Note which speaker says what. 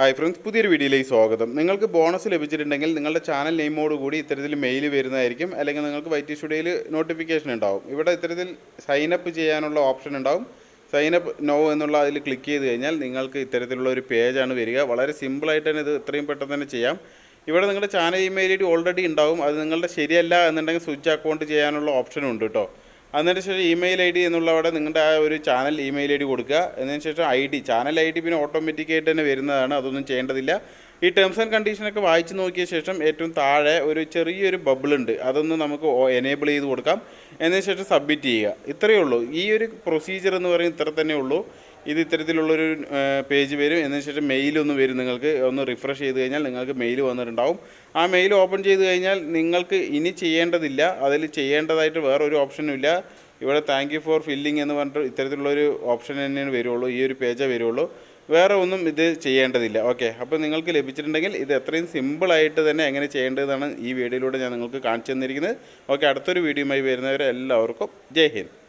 Speaker 1: Hi friends പുതിയൊരു വീഡിയോയിലേക്ക് സ്വാഗതം. നിങ്ങൾക്ക് ബോണസ് ലഭിച്ചിട്ടുണ്ടെങ്കിൽ നിങ്ങളുടെ ചാനൽ നെയിമോട് കൂടി ഇത്തരത്തിൽ മെയിൽ വരുന്നതായിരിക്കും. അല്ലെങ്കിൽ നിങ്ങൾക്ക് വൈറ്റി സ്റ്റുഡിയോയിൽ നോട്ടിഫിക്കേഷൻ ഉണ്ടാവും. ഇവിടെ ഇത്തരത്തിൽ സൈനപ്പ് ചെയ്യാനുള്ള ഓപ്ഷൻ ഉണ്ടാവും. സൈനപ്പ് നോ എന്നുള്ള അതിൽ ക്ലിക്ക് ചെയ്ത് കഴിഞ്ഞാൽ നിങ്ങൾക്ക് ഇത്തരത്തിലുള്ള ഒരു പേജാണ് വരിക. വളരെ സിമ്പിളായിട്ട് തന്നെ ഇത് ഇത്രയും പെട്ടെന്ന് തന്നെ ചെയ്യാം. ഇവിടെ നിങ്ങളുടെ channel email I D already ഉണ്ടാവും. അത് നിങ്ങളുടെ ശരിയല്ല എന്നുണ്ടെങ്കിൽ സ്വിച്ച് അക്കൗണ്ട് ചെയ്യാനുള്ള ഓപ്ഷനും ഉണ്ട് കേട്ടോ. അതിന് ശേഷം ഇമെയിൽ ഐ ഡി എന്നുള്ളവിടെ നിങ്ങളുടെ ആ ഒരു ചാനൽ ഇമെയിൽ ഐ ഡി കൊടുക്കുക. അതിന് ശേഷം I D channel I D പിന്നെ ഓട്ടോമാറ്റിക്കായിട്ട് തന്നെ വരുന്നതാണ്. അതൊന്നും ചെയ്യേണ്ടതില്ല. ഈ ടേംസ് ആൻഡ് കണ്ടീഷനൊക്കെ വായിച്ച് നോക്കിയ ശേഷം ഏറ്റവും താഴെ ഒരു ചെറിയൊരു ബബിൾ ഉണ്ട്. അതൊന്ന് നമുക്ക് എനേബിൾ ചെയ്ത് കൊടുക്കാം. അതിന് ശേഷം സബ്മിറ്റ് ചെയ്യുക. ഇത്രയേ ഉള്ളൂ. ഈ ഒരു പ്രൊസീജിയർ എന്ന് പറയുന്നത് ഇത്ര തന്നെ ഉള്ളൂ. ഇത് ഇത്തരത്തിലുള്ളൊരു പേജ് വരും. എന്നതിന് ശേഷം മെയിൽ ഒന്ന് വരും നിങ്ങൾക്ക്. ഒന്ന് റിഫ്രഷ് ചെയ്ത് കഴിഞ്ഞാൽ നിങ്ങൾക്ക് മെയിൽ വന്നിട്ടുണ്ടാവും. ആ മെയിൽ ഓപ്പൺ ചെയ്ത് കഴിഞ്ഞാൽ നിങ്ങൾക്ക് ഇനി ചെയ്യേണ്ടതില്ല. അതിൽ ചെയ്യേണ്ടതായിട്ട് വേറൊരു ഓപ്ഷനും ഇല്ല. ഇവിടെ താങ്ക് ഫോർ ഫില്ലിംഗ് എന്ന് പറഞ്ഞിട്ട് ഇത്തരത്തിലുള്ളൊരു ഓപ്ഷൻ തന്നെയാണ് വരുള്ളൂ. ഈ ഒരു പേജേ വരുള്ളൂ. വേറെ ഒന്നും ഇത് ചെയ്യേണ്ടതില്ല. ഓക്കെ അപ്പോൾ നിങ്ങൾക്ക് ലഭിച്ചിട്ടുണ്ടെങ്കിൽ ഇത് എത്രയും സിമ്പിളായിട്ട് തന്നെ എങ്ങനെ ചെയ്യേണ്ടതെന്നാണ് ഈ വീഡിയോയിലൂടെ ഞാൻ നിങ്ങൾക്ക് കാണിച്ചു തന്നിരിക്കുന്നത്. ഓക്കെ അടുത്തൊരു വീഡിയോയുമായി വരുന്നവരെ എല്ലാവർക്കും ജയ് ഹിന്ദ്.